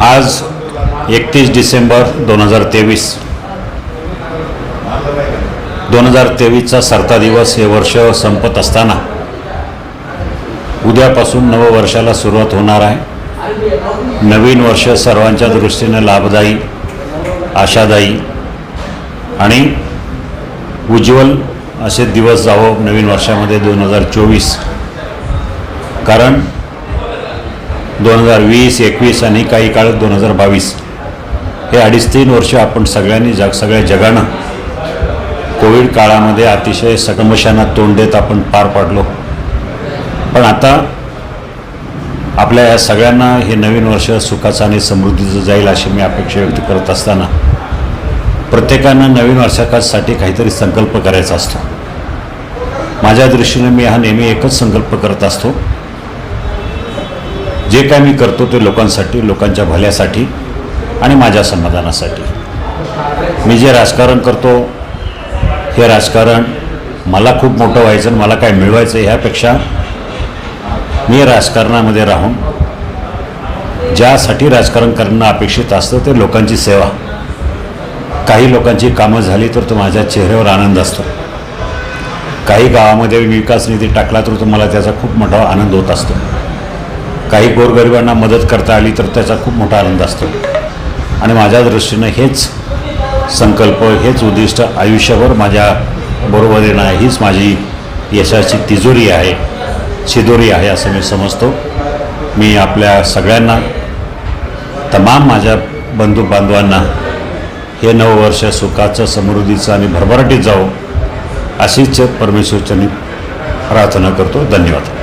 आज एकतीस डिसेंबर दोन हजार तेवीस. दोन हजार तेवीसचा सरता दिवस हे वर्ष संपत असताना उद्यापासून नववर्षाला सुरुवात होणार आहे. नवीन वर्ष सर्वांच्या दृष्टीने लाभदायी आशादायी आणि उज्ज्वल असे दिवस जावं नवीन वर्षामध्ये दोन हजार चोवीस. कारण दोन हजार वीस एकवीस आणि काही काळ दोन हजार बावीस. हे अडीच तीन वर्ष आपण सगळ्यांनी जग सगळ्या जगानं कोविड काळामध्ये अतिशय सकमशांना तोंड देत आपण पार पाडलो. पण आता आपल्या या सगळ्यांना हे नवीन वर्ष सुखाचं आणि समृद्धीचं जाईल अशी मी अपेक्षा व्यक्त करत असताना प्रत्येकानं नवीन वर्षासाठी काहीतरी संकल्प करायचा असतो. माझ्या दृष्टीने मी हा नेहमी एकच संकल्प करत असतो. जे काय मी करतो ते लोकांसाठी लोकांच्या भल्यासाठी आणि माझ्या समाधानासाठी. मी जे राजकारण करतो हे राजकारण मला खूप मोठं व्हायचं आणि मला काय मिळवायचं ह्यापेक्षा मी राजकारणामध्ये राहून ज्यासाठी राजकारण करणं अपेक्षित असतं ते लोकांची सेवा. काही लोकांची कामं झाली तर तो माझ्या चेहऱ्यावर आनंद असतो. काही गावामध्ये विकास निधी टाकला तर तुम्हाला त्याचा खूप मोठा आनंद होत असतो. काही गोरगरिबांना मदत करता आली तर त्याचा खूप मोठा आनंद असतो. आणि माझ्या दृष्टीनं हेच संकल्प हेच उद्दिष्ट आयुष्यभर माझ्या बरोबरीनं आहे. हीच माझी यशाची तिजोरी आहे शिदोरी आहे असं मी समजतो. मी आपल्या सगळ्यांना तमाम माझ्या बंधू बांधवांना हे नववर्ष सुखाचं समृद्धीचं आणि भरभराटीत जावं अशीच परमेश्वरच्यांनी प्रार्थना करतो. धन्यवाद.